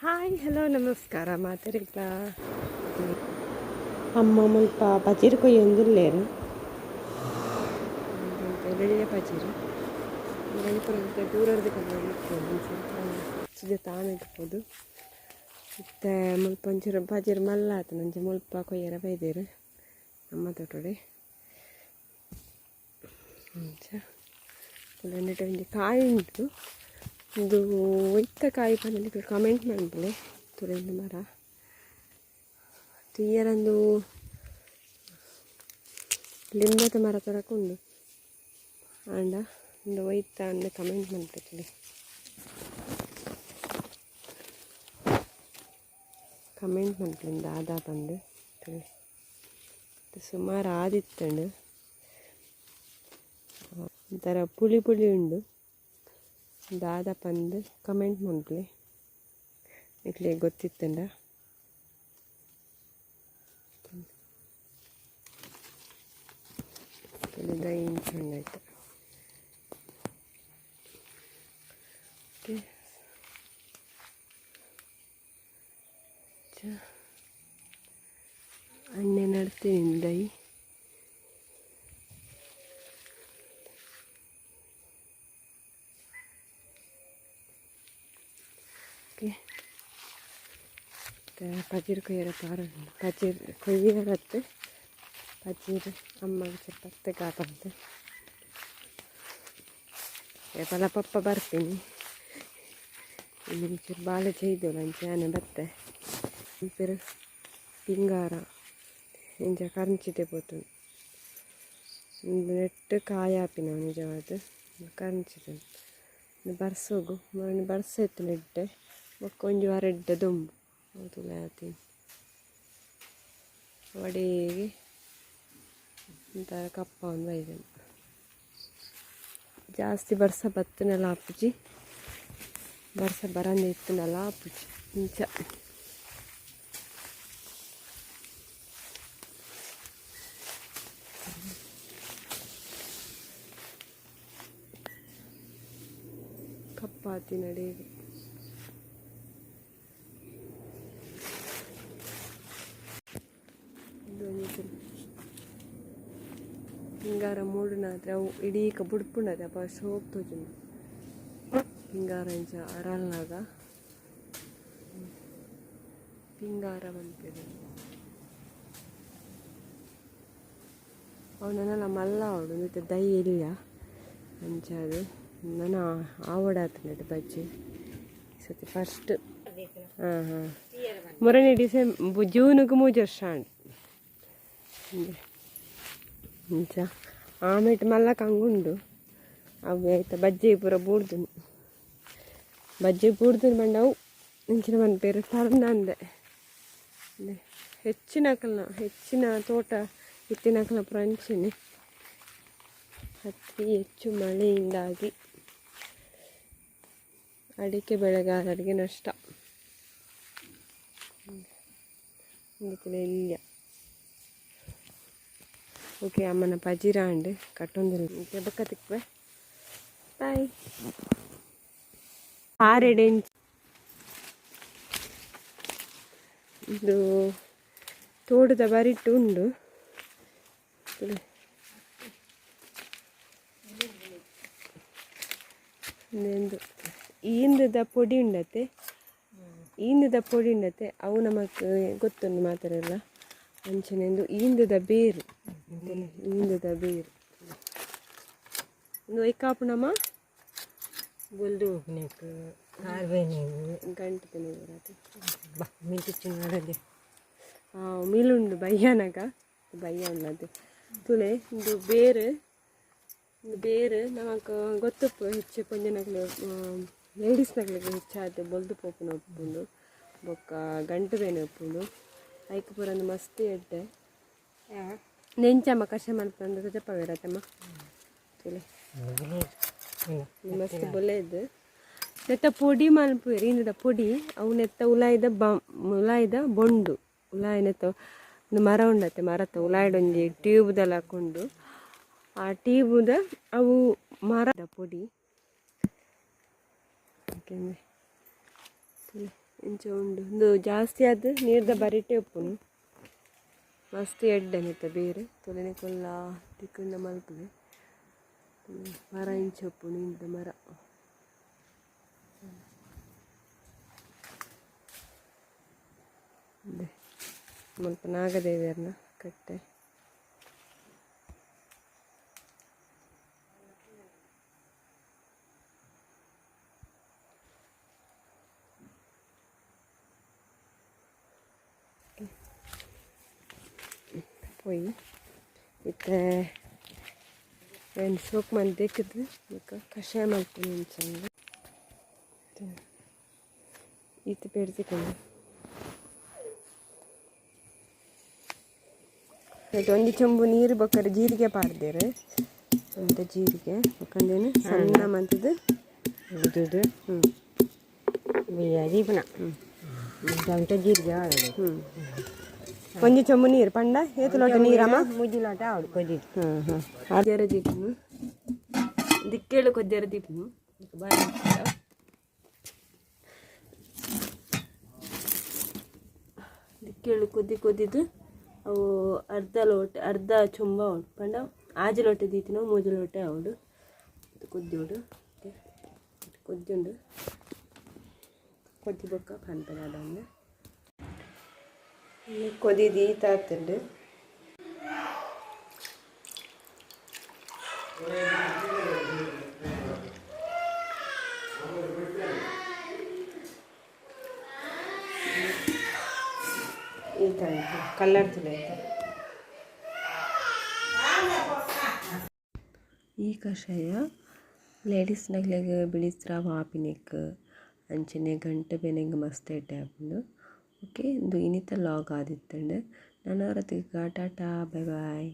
Hi hello ನಮಸ್ಕಾರ ಮಾತಾಡಿಲ್ಲ ಅಮ್ಮ ಮುಲ್ಪ ಪಚೀರು ಕೊಯ್ಯೊಂದುಲ್ಲೇರು ಬೆಳ್ಳಿಯ ಪಚೀರು ಬೆಳಿಪುರ ದೂರದ ಚಿದ ತಾಮಿಟ್ಬೋದು ಮತ್ತೆ ಮುಲ್ಪ ಒಂಚೂರು ಪಚೀರು ಮಲ್ಲ ಆತು ನಂಜೆ ಮುಲ್ಪ ಕೊಯ್ಯರ ಬೈದೇರು ಅಮ್ಮ ತೋಟಡೆ. ಅಂಚ ಒಂದಿಟ್ಟು ಒಂಜಿ ಕಾಯಿ ಉಂಟು. ಇದು ಒಯ್ತ ಕಾಯಿ ಬಂದಿದ್ದಕ್ಕೆ ಕಮೆಂಟ್ ಮಾಡಿಬಿಡು. ತುರೆಯಿಂದ ಮರ. ತುಯ್ಯರಂದು ಲಿಂಬದ ಮರ ತರಕೊಂಡು ಆಂಡ, ಒಂದು ಒಯ್ತ ಅಂದ ಕಮೆಂಟ್ ಮಾಡಿಬಿಡ್ತೀನಿ ಕಮೆಂಟ್ ಮಾಡಿಬಿಡಿ ದಾದಾ ಬಂದು ಸುಮಾರು ಆದಿತ್ತಂಡು. ಒಂಥರ ಪುಳಿ ಪುಳಿ ಉಂಡು. ದಾದ ಪಂದ್ ಕಮೆಂಟ್ ಮಾಡ್ಲಿ ಇಟ್ಲಿ ಗೊತ್ತಿತ್ತಂಡ. ಹಂಗಾಯ್ತು ಓಕೆ. ಅಣ್ಣೆ ನಡ್ತೀನಿ ದೈ ಪಜೀರ್ ಕೊಯ್ಯರ ಪಾರ ಪಜೀರ್ ಕೊಯ್ಯರತ್ತೆ ಪಜೀರ್ ಅಮ್ಮಗೆ ಚಪ್ಪತ್ತೆ ಕಾಪಂತೆ ಪಲ ಪಪ್ಪ ಬರ್ತೀನಿ ಇಲ್ಲಿ ಚೂರು ಬಾಳೆ ಚೈದು ಲಂಚಾನೆ ಬತ್ತೆ ಪೇರು ಪಿಂಗಾರ ಇಂಚ ಕರ್ಂಚಿತೆ ಪೋತು ನೆಟ್ಟು ಕಾಯಾಪಿನ ನಿಜವಾದ ಕರ್ಂಚಿತೆ ಬರ್ಸೋಗು ಮನೆ ಬರ್ಸೆತ್ತು ನೆಡ್ಡೆ ಬೊಕ್ಕ ಒಂಜಿ ವಾರ ಎಡ್ಡೆ ದೊಂಬು ತುಲಾತಿ ವಡೆಗೆ ಒಂಥರ ಕಪ್ಪ ಒಂದು ಬೈದನು ಜಾಸ್ತಿ ಬರ್ಸ ಬತ್ತನೆಲ್ಲ ಆಪುಜಿ ಬರ್ಸ ಬರಂದೆ ಇತ್ತನೆಲ್ಲ ಆಪುಜಿ ಇಂಚ ಕಪ್ಪಾತಿ ನಡೆಯಿಗೆ ಹಿಂಗಾರ ಮೂಡನಾದ್ರೆ ಅವು ಇಡೀ ಬುಡ್ಪುಂಡದೆ ಅಪ್ಪ ಸೋಪ್ ತೋಜುಂಡು ಹಿಂಗಾರ ಇಂಚ ಅರಲ್ನಾಗ. ಹಿಂಗಾರ ಬಂತಿದೆ ಅವನನ್ನೆಲ್ಲ ಮಲ್ಲ ಅವಡು ಮತ್ತೆ ದೈ ಇಲ್ಲ. ಅದು ನಾನು ಆವಡಾತನದು ಬಜ್ಜಿ. ಸತಿ ಫಸ್ಟ್ ಹಾಂ ಹಾಂ. ಮೂರನೇ ಡಿಸೆಂಬರ್ ಜೂನ್ಗೆ ಮೂಜು ವರ್ಷ ಇಂಚ ಆಮೇಟ್ ಮಲ್ಲ ಕಂಗುಂಡು ಅವು ಆಯ್ತಾ ಬಜ್ಜಿ ಪೂರ ಬೂಡ್ದು ಬಜ್ಜಿ ಬೂಡ್ದು ಬಂಡವು ಇಂಚಿನ ಮನೆ ಬೇರೆ ಟರ್ನ ಅಂದೆ ಹೆಚ್ಚಿನ ಕಲ್ನ ಹೆಚ್ಚಿನ ತೋಟ ಇತ್ತಿನ ಕಲ್ನ ಪುರ ಅಂಚಿನಿ ಅತಿ ಹೆಚ್ಚು ಮಳೆಯಿಂದಾಗಿ ಅಡಿಕೆ ಬೆಳೆಗಾರರಿಗೆ ನಷ್ಟ ಇಲ್ಲ ಓಕೆ ಅಮ್ಮನ ಪಜೀರ ಅಂಡ್ ಕಟ್ಟೊಂದಿಲ್ಲ ಓಕೆ ಬಕ್ಕ ತಿಕ್ವೆ ಬಾಯ್ ಆರೆಡೆ ಇದು ತೋಟದ ಬರಿಟ್ಟು ಉಂಡು. ಈಂದದ ಪೊಡಿ ಉಂಡತೆ ಈಂದದ ಪೊಡಿ ಉಂಡತ್ತೆ. ಅವು ನಮಗೆ ಗೊತ್ತೊಂದು ಮಾತಾಡಲ್ಲ ಅಂಚನೆಂದು ಈಂದದ ಬೇರು ಈಂದದ ಬೇರು ಒಂದು ಐಕಾಪುಣಮ್ಮ ಬೊಲ್ದು ಹೋಗ್ನೇಕ ಕಾರ್ಬೇನೇವು ಗಂಟು ತಿನ್ನೋದು ಬಾ ಮಿಂಟು ಚಿನ್ನದಲ್ಲಿ ಹಾಂ ಮೀಲುಂಡು ಬಯ್ಯನಗ ಬಯ್ಯ ಉಳ್ಳದು ತುಳೆ ಇದು ಬೇರು ಇದು ಬೇರು ನಮಕ್ ಗೊತ್ತುಪ್ಪು ಹೆಚ್ಚು ಪೊಂಜನಕ್ಲು ಲೇಡೀಸ್ನಕ್ಲಿಗೆ ಹೆಚ್ಚಾದ ಬೊಲ್ದು ಪೋಪುನ ಒಪ್ಪುಂಡು ಬೊಕ್ಕ ಗಂಟು ಬೇನೆ ಒಪ್ಪುಂಡು ಐಕ್ ಪೂರ ಮಸ್ತಿ ಎಡ್ಡೆ ನೆಂಚಮ್ಮ ಕಷ ಮಲ್ಪಂದು ಜಪ್ಪ ಬೇಡತ್ತಮ್ಮ ತುಳೆ ಮಸ್ತ್ ಬೊಲೆ ಇದ್ದು ನೆತ್ತ ಪೊಡಿ ಮಲ್ಪುವೆರಿ ಇಂದದ ಪೊಡಿ ಅವು ನೆತ್ತ ಉಲಾಯ್ದ ಬ ಉಲಾಯ್ದ ಬೊಂಡು. ಉಲಾಯ್ ನೆತ್ತ ಒಂದು ಮರ ಉಂಡತ್ತೆ ಮರತ್ತ ಉಲಾಯ್ಡೊಂಜಿ ಟ್ಯೂಬ್ದಲ್ಲಿ ಹಾಕೊಂಡು. ಆ ಟ್ಯೂಬ್ದ ಅವು ಮರದ ಪೊಡಿ. ಯಾಕೆಂದರೆ ಇಂಚ ಉಂಡು. ಒಂದು ಜಾಸ್ತಿ ಆದ ನೀರ್ದ ಬರಿಟೆ ಉಪ್ಪುನು ಮಸ್ತ್ ಎಡ್ಡೆ ಮಿತ್ತ ಬೇರೆ. ತೊಲೆನೆ ಕೊಲ್ಲ ತಿಕ್ಕಂಡ ಮಲ್ಪದೆ ಮರ ಇಂಚ ಉಪ್ಪುನು ಇಂದ. ಮರ ಮುಲ್ಪ ನಾಗದೇವಿಯರ್ನ ಕಟ್ಟೆ. പോയി ಇತ್ತೆ ಏನು ಸೋಕ್ ಮಂದಿ ದೇಕಿದ್ದು ಈಗ ಕಷಾಯ ಮಾಡ್ತೀನಿ ಮುಂಚೆ ಈತ ಬೇಡ್ತಿಕೊಂಡು ಆಯ್ತು ಒಂದು ಚೊಂಬು ನೀರು ಬೇಕಾದ್ರೆ ಜೀರಿಗೆ ಪಾಡ್ದೇರೆ ಅಂತ ಜೀರಿಗೆ ಬೇಕಂದೇನು ಸಣ್ಣ ಮಂತದ್ದು ಉದುದು ಹ್ಞೂ ದೀಪನ ಗಂಟ ಜೀರಿಗೆ ಆಡೋದು ಹ್ಞೂ ಒಂದು ಚೊಂಬು ನೀರು ಪಂಡ ಏತು ಲೋಟ ನೀರಮ್ಮ ಮುಜಿ ಲೋಟ ಹಾಂ ಹಾಂ ಕೊದ್ದಿರ ದೀಪನು ದಿಕ್ಕೇಳು ಕೊಜ್ಜರ ದೀಪನು. ದಿಕ್ಕೇಳು ಕೊದ್ದಿ ಕೊದ್ದಿದ್ದು ಅವು ಅರ್ಧ ಲೋಟ ಅರ್ಧ ಚೊಂಬ ಅವಳು ಪಂಡ ಆಜು ಲೋಟ ದೀತಿನ ಮೂಜು ಲೋಟ ಅವಳು ಇದು ಕೊದ್ದುಂಡು ಕೊದ್ದಿ ಬೊಕ್ಕ ಪನ್ಪನ ಅದನ್ನು ಕೊದಿ ದೀತ ಆಗ್ತುಂಡು ಈತ ಕಲ್ಲರ್ ತುಲೆ ಈ ಕಷಾಯ ಲೇಡೀಸ್ ನಗ್ಲೆಗ್ ಬಿಳಿಸ್ರಾವ ಆಪಿನೆಕ್ ಅಂಚನೆ ಗಂಟೆ ಬೆನೆಂಗ್ ಮಸ್ತ್ ಎಡ್ಡೆ ಆಪುಂಡು ಓಕೆ ಇಂದು ಇನಿತ ಲಾಗ್ ಆದಿತ್ತಂಡು ನನ್ನ ಟಾಟಾ ಬೈ ಬಾಯ್.